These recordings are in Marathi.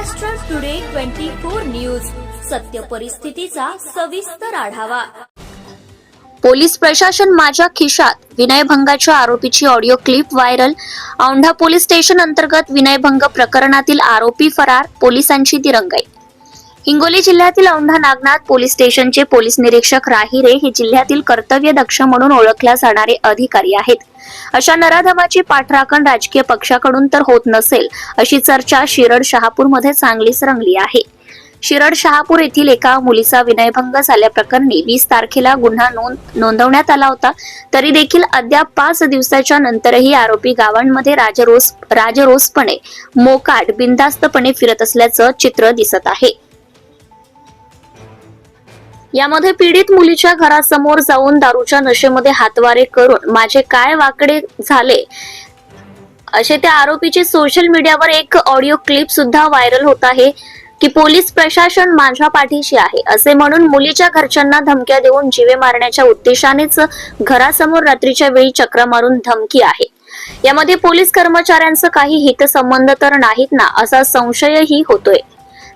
Maharashtra today twenty four news सत्य परिस्थितीचा सविस्तर आढावा. पोलीस प्रशासन माझ्या खिशात विनयभंगाच्या आरोपीची audio clip viral. Aundha police station अंतर्गत विनयभंग प्रकरणातील आरोपी फरार पोलिसांची दिरंगाई हिंगोली जिल्ह्यातील औंढा नागनाथ पोलीस स्टेशनचे पोलीस निरीक्षक राहिरे हे जिल्ह्यातील कर्तव्य दक्ष म्हणून ओळखल्या जाणारे अधिकारी आहेत. अशा नराधमाची पाठराखण राजकीय पक्षाकडून तर होत नसेल अशी चर्चा शिरड शहापूरमध्ये चांगलीच रंगली आहे. शिरड शहापूर येथील एका मुलीचा विनयभंग झाल्याप्रकरणी वीस तारखेला गुन्हा नोंद नोंदवण्यात आला होता. तरी देखील अद्याप पाच दिवसाच्या नंतरही आरोपी गावांमध्ये राजरोस राजरोसपणे मोकाट बिनधास्तपणे फिरत असल्याचं चित्र दिसत आहे. यामध्ये पीडित मुलीच्या घरासमोर जाऊन दारूच्या नशेमध्ये हातवारे करून माझे काय वाकडे झाले? असे त्या आरोपीचे सोशल मीडियावर एक ऑडिओ क्लिप सुद्धा व्हायरल होत आहे की पोलीस प्रशासन माझ्या पाठीशी आहे. असे म्हणून मुलीच्या घरच्यांना धमक्या देऊन जीवे मारण्याच्या उद्देशानेच घरासमोर रात्रीच्या वेळी चक्र मारून धमकी आहे. यामध्ये पोलीस कर्मचाऱ्यांचं काही हितसंबंध तर नाहीत ना असा संशयही होतोय.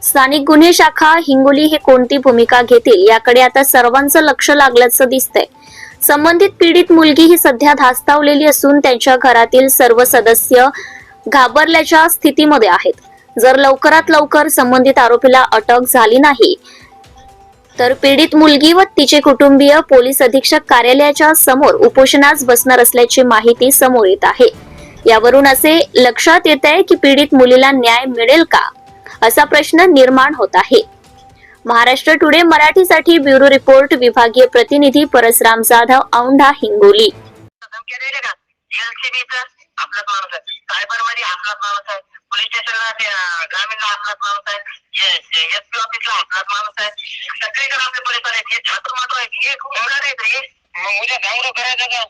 स्थानिक गुन्हे शाखा हिंगोली हे कोणती भूमिका घेतील याकडे आता सर्वांचं लक्ष लागल्याचं दिसतंय. संबंधित पीडित मुलगी ही सध्या धास्तावलेली असून त्यांच्या घरातील सर्व सदस्य घाबरल्याच्या स्थितीमध्ये आहेत. जर लवकरात लवकर संबंधित आरोपीला अटक झाली नाही तर पीडित मुलगी व तिचे कुटुंबीय पोलीस अधीक्षक कार्यालयाच्या समोर उपोषणास बसणार असल्याची माहिती समोर येत आहे. यावरून असे लक्षात येत आहे की पीडित मुलीला न्याय मिळेल का? असा प्रश्न निर्माण होत आहे महाराष्ट्र टुडे मराठीसाठी ब्युरो रिपोर्ट विभागीय प्रतिनिधी परसराम जाधव औंढा हिंगोली पोलीस स्टेशनला ते अं, ग्रामीणला आपलाच माणूस आहे एस पी ऑफिसला आपलाच माणूस आहे सगळीकडे आपले पोलीस आहेत हे छात्र मात्र आहेत हे होणार आहेत रे उद्या गावडं करायचं का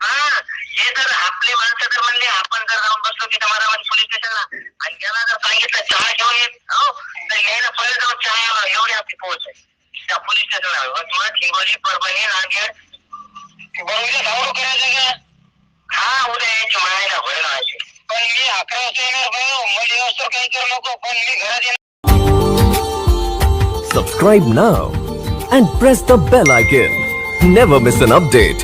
हा हे जर आपले माणसं जर म्हणले आपण जर जाऊन बसलो की मारामारी पोलीस स्टेशनला आणि त्याला जर सांगितलं चहा घेऊन येत हो तर यायला पहिले जाऊन चहा एवढी आपली पोहोच आहे. त्या पोलीस स्टेशनला यवतमाळ हिंगोली परभणी नांदेड बरं करायचं का? हा उद्या यायची म्हणायला होईल माझी पण मी अकरा वाजता येणार भाऊ मध्ये असं काही करू नको पण मी घरात येणार. Subscribe now and press the bell icon. Never miss an update.